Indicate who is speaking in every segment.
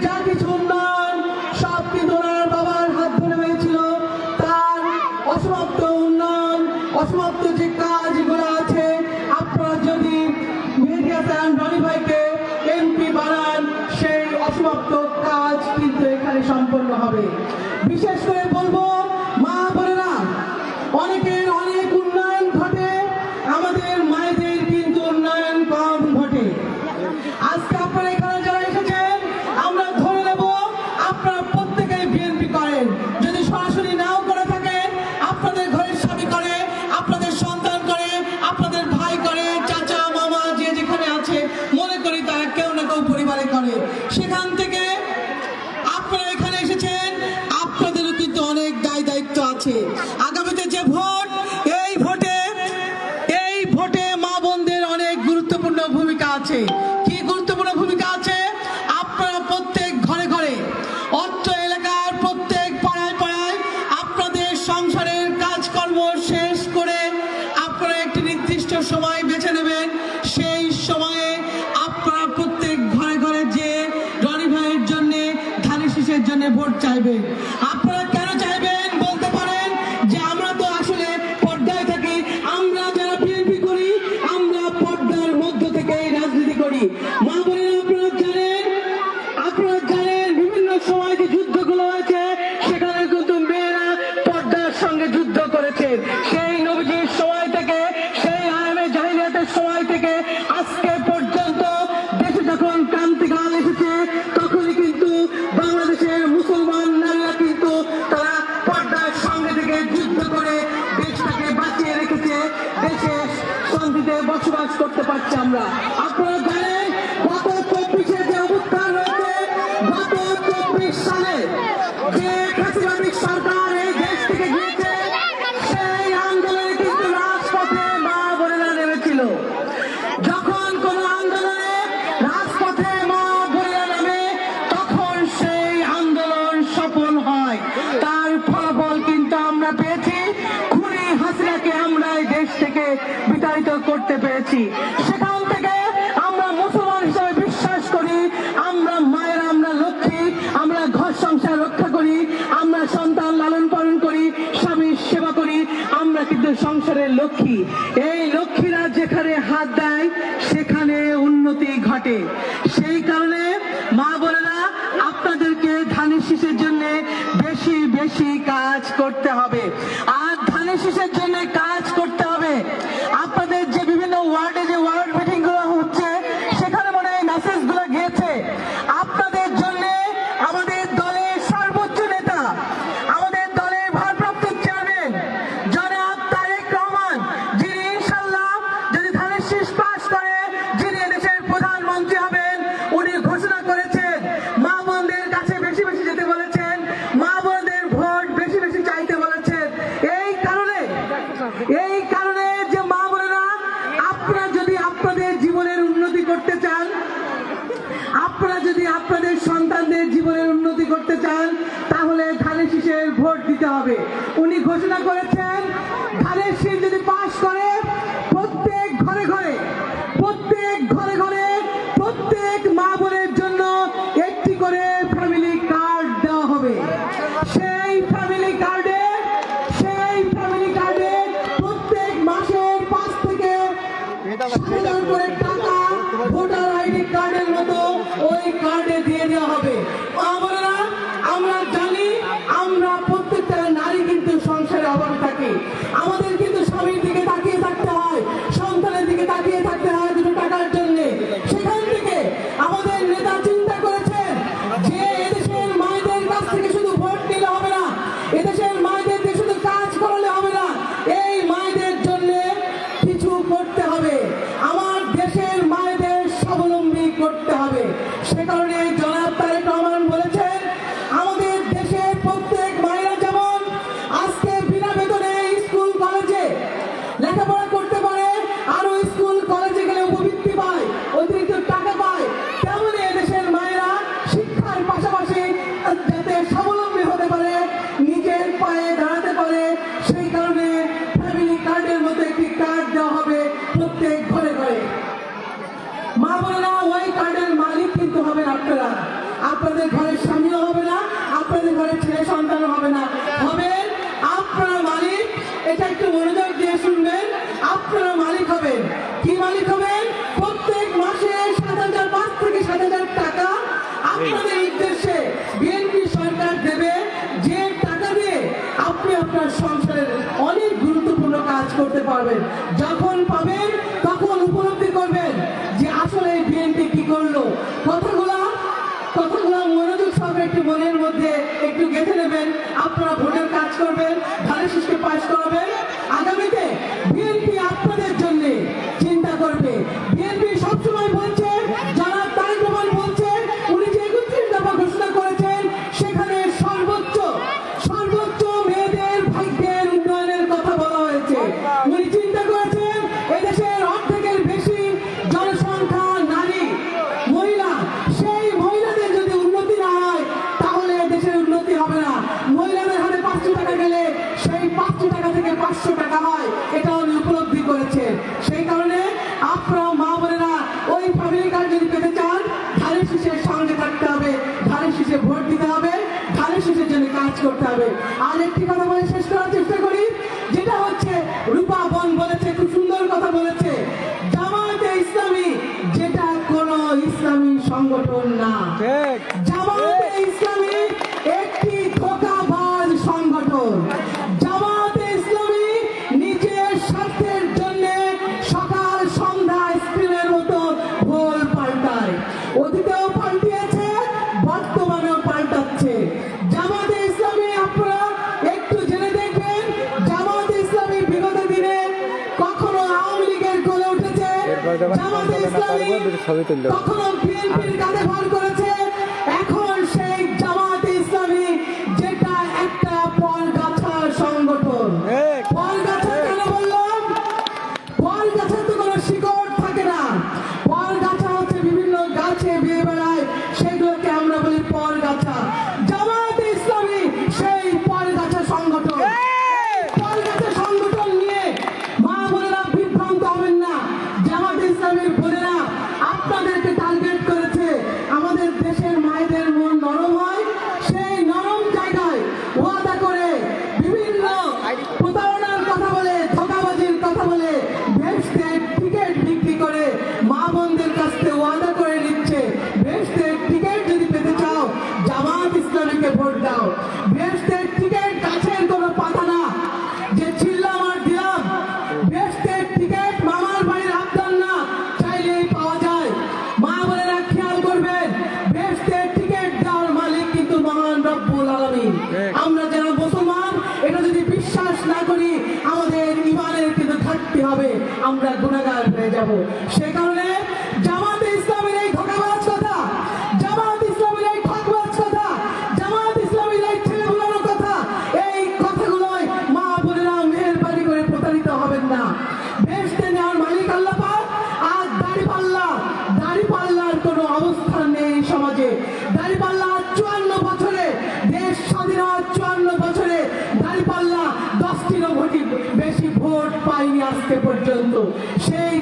Speaker 1: God. gets চাইবে? আপনারা কেন চাইবেন বলতে পারেন যে আমরা তো আসলে পর্দায় থাকি, আমরা যারা বিএনপি করি, আমরা পর্দার মধ্য থেকে রাজনীতি করি। মা বোনেরা, আপনারা জানেন আপনারা জানেন বিভিন্ন সময় যে যুদ্ধগুলো হয়েছে, সেখানে কিন্তু মেয়েরা পর্দার সঙ্গে যুদ্ধ করেছে সরকার এই দেশ থেকে গিয়েছে, সেই আন্দোলনে কিন্তু রাজপথে মা নেমেছিল। যখন কোন আন্দোলনে রাজপথে মা নামে, তখন সেই আন্দোলন সফল হয়। তার ফলাফল কিন্তু আমরা পেয়েছি। খুনি হাসিনাকে আমরা এই দেশ থেকে বিতাড়িত করতে পেরেছি। সেখান থেকে লক্ষ্মী। এই লক্ষ্মীরা যেখানে হাত দেয়, সেখানে উন্নতি ঘটে। সেই কারণে মা বোনেরা, আপনাদেরকে ধানের শীষের জন্য বেশি বেশি কাজ করতে হবে। আর ধানের শীষের জন্য কাজ করতে পারে দাঁড়াতে পারে সেই কারণে ফ্যামিলি কার্ডের মধ্যে একটি কার্ড দেওয়া হবে প্রত্যেক ঘরে ঘরে। মা বোনেরা ওই কার্ডের মালিক কিন্তু হবেন আপনারা। আপনাদের ঘরে স্বামীও হবে না আপনাদের ঘরে ছেলে সন্তান হবে না। হবেন আপনারা মালিক এটা একটু মনোযোগ দিয়ে শুনবেন আপনারা মালিক হবেন। কি মালিক হবেন? প্রত্যেক মাসে সাত হাজার পাঁচ থেকে সাত হাজার টাকা আপনাদের পারবে সংগঠন না। জামাতে ইসলামী একটি ধোকাবাজ সংগঠন। জামাতে ইসলামী নিজের স্বার্থের জন্য সকাল সন্ধ্যা স্ক্রিনের মতো ভোল পাল্টায়। অতীতেও পাল্টিয়েছে বর্তমানেও পাল্টাচ্ছে। জামাতে ইসলামী আপনারা একটু জেনে দেখবেন জামাতে ইসলামী বিগত দিনে কখনো আওয়ামী লীগের গড়ে উঠেছে।
Speaker 2: জামাতে
Speaker 1: ইসলামী কখনো শিল্পীর কাঁধে ভার করে আমরা যারা মুসলমান এটা যদি বিশ্বাস না করি আমাদের ইমানের কিন্তু থাকতে হবে। আমরা গুণাগার হয়ে যাব। সে কারণে জামাতে ইসলামের এই ঠকাবাজ কথা জামাত ইসলামের এই ঠকবাজ কথা জামাত ইসলামের এই ছেলেগুলোর কথা এই কথাগুলোয় মা বোনেরা মেহরবানি করে প্রতারিত হবেন না। ভেস্তে নেওয়ার মালিক আল্লাহ আজ দাড়ি পাল্লা দাড়ি পাল্লার কোনো অবস্থা পর্যন্ত। সেই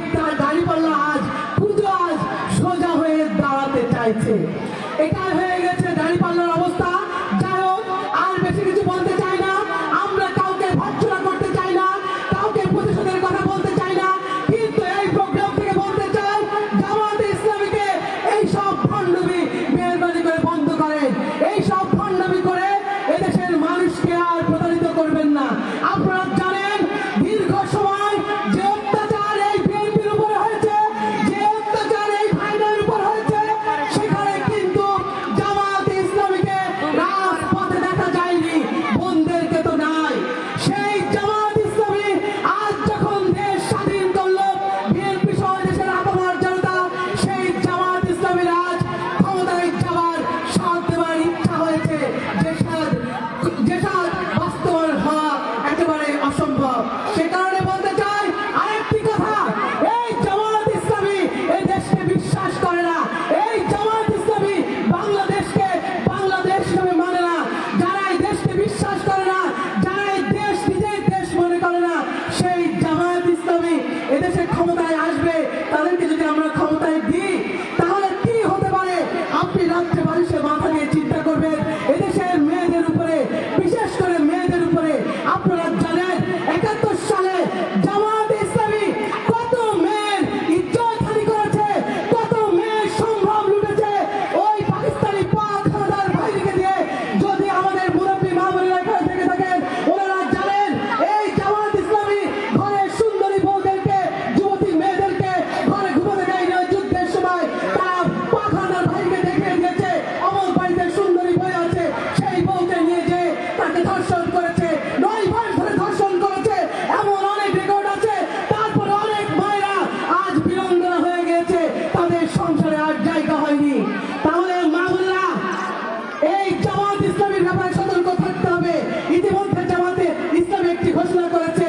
Speaker 1: ঘোষণা করেছে।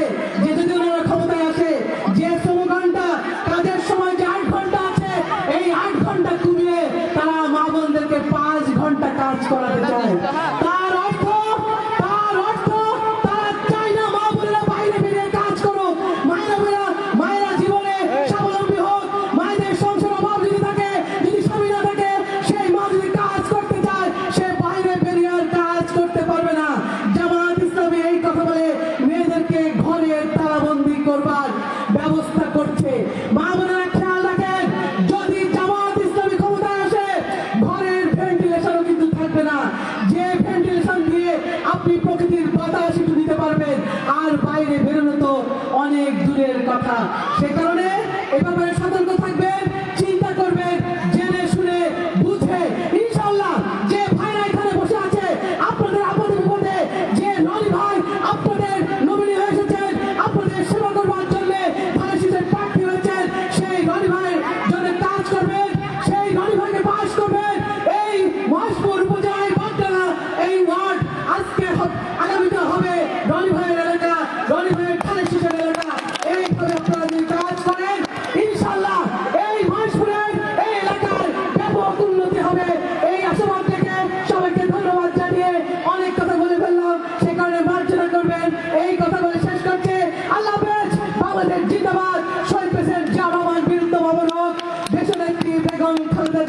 Speaker 1: বেগম খালেদা